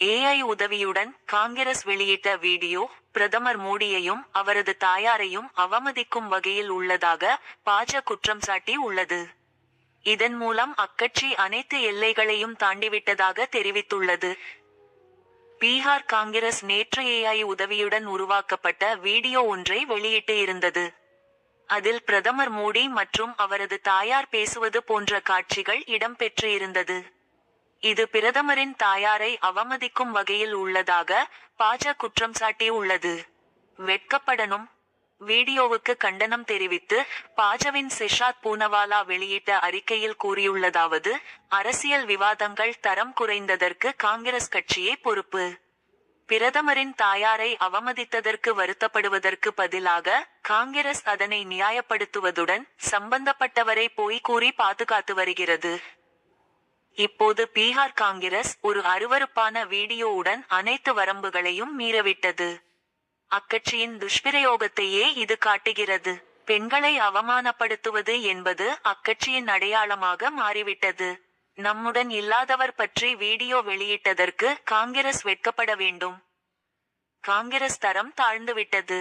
AI உதவியுடன் காங்கிரஸ் வெளியிட்ட video பிரதமர் மோடியையும் அவரது தாயாரையும் அவமதிக்கும் வகையில் உள்ளதாக பாஜ குற்றம் சாட்டி உள்ளது. இதன் மூலம் அக்கட்சி அனைத்து எல்லைகளையும் தாண்டிவிட்டதாக தெரிவித்துள்ளது. பீகார் காங்கிரஸ் நேற்று ஏஐ உதவியுடன் உருவாக்கப்பட்ட வீடியோ ஒன்றை வெளியிட்டு இருந்தது. அதில் பிரதமர் மோடி மற்றும் அவரது தாயார் பேசுவது போன்ற காட்சிகள் இடம்பெற்று இருந்தது இது பிரதமரின் தாயாரை அவமதிக்கும் வகையில் உள்ளதாக பாஜ குற்றம் சாட்டி உள்ளது வெட்கப்படணும் வீடியோவுக்கு கண்டனம் தெரிவித்து பாஜவின் சிஷாத் பூனவாலா வெளியிட்ட அறிக்கையில் கூறியுள்ளதாவது அரசியல் விவாதங்கள் தரம் குறைந்ததற்கு காங்கிரஸ் கட்சியே பொறுப்பு. பிரதமரின் தாயாரை அவமதித்ததற்கு வருத்தப்படுவதற்கு பதிலாக காங்கிரஸ் அதனை நியாயப்படுத்துவதுடன் சம்பந்தப்பட்டவரை போய் கூறி பாதுகாத்து வருகிறது. இப்போது பீகார் காங்கிரஸ் ஒரு அருவருப்பான வீடியோவுடன் அனைத்து வரம்புகளையும் மீறவிட்டது. அக்கட்சியின் துஷ்பிரயோகத்தையே இது காட்டுகிறது. பெண்களை அவமானப்படுத்துவது என்பது அக்கட்சியின் அடையாளமாக மாறிவிட்டது. நம்முடன் இல்லாதவர் பற்றி வீடியோ வெளியிட்டதற்கு காங்கிரஸ் வெட்கப்பட வேண்டும். காங்கிரஸ் தரம் தாழ்ந்துவிட்டது.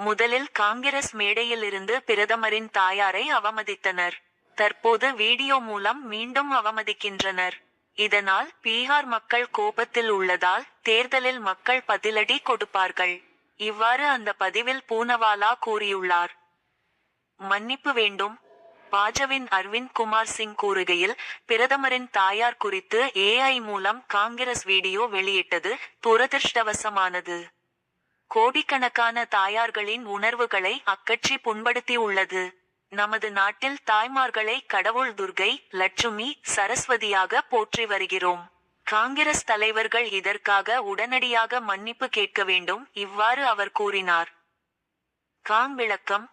முதலில் காங்கிரஸ் மேடையில் இருந்து பிரதமரின் தாயாரை அவமதித்தனர். தற்போது வீடியோ மூலம் மீண்டும் அவமதிக்கின்றனர். இதனால் பீகார் மக்கள் கோபத்தில் உள்ளதால் தேர்தலில் மக்கள் பதிலடி கொடுப்பார்கள். இவ்வாறு அந்த பதிவில் பூனவாலா கூறியுள்ளார். மன்னிப்பு வேண்டும். பாஜவின் அரவிந்த் குமார் சிங் கூறுகையில் பிரதமரின் தாயார் குறித்து ஏஐ மூலம் காங்கிரஸ் வீடியோ வெளியிட்டது துரதிர்ஷ்டவசமானது. கோடிக்கணக்கான தாயார்களின் உணர்வுகளை அக்கட்சி புண்படுத்தி உள்ளது நமது நாட்டில் தாய்மார்களை கடவுள் துர்கை லட்சுமி சரஸ்வதியாக போற்றி வருகிறோம். காங்கிரஸ் தலைவர்கள் இதற்காக உடனடியாக மன்னிப்பு கேட்க வேண்டும் இவ்வாறு அவர் கூறினார். காங் விளக்கம்.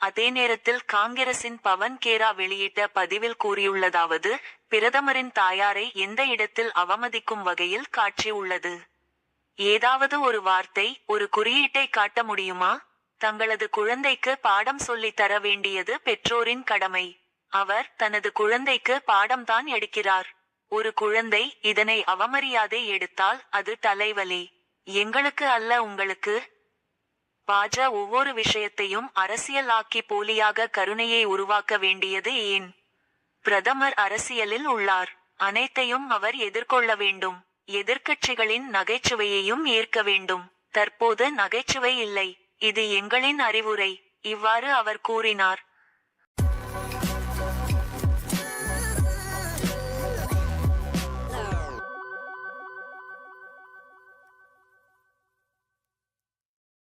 அதே நேரத்தில் காங்கிரசின் பவன் கேரா வெளியிட்ட பதிவில் கூறியுள்ளதாவது பிரதமரின் தாயாரை எந்த இடத்தில் அவமதிக்கும் வகையில் காட்சி உள்ளது ஏதாவது ஒரு வார்த்தை ஒரு குறியீட்டை காட்ட முடியுமா? தங்களது குழந்தைக்கு பாடம் சொல்லித் தர வேண்டியது பெற்றோரின் கடமை. அவர் தனது குழந்தைக்கு பாடம்தான் எடுக்கிறார். ஒரு குழந்தை இதனை அவமரியாதை எடுத்தால் அது தலைவலி. எங்களுக்கு அல்ல உங்களுக்கு. பாஜ ஒவ்வொரு விஷயத்தையும் அரசியலாக்கி போலியாக கருணையை உருவாக்க வேண்டியது ஏன்? பிரதமர் அரசியலில் உள்ளார். அனைத்தையும் அவர் எதிர்கொள்ள வேண்டும். எதிர்க்கட்சிகளின் நகைச்சுவையையும் ஏற்க வேண்டும். தற்போது நகைச்சுவை இல்லை. இது எங்களின் அறிவுரை. இவ்வாறு அவர் கூறினார்.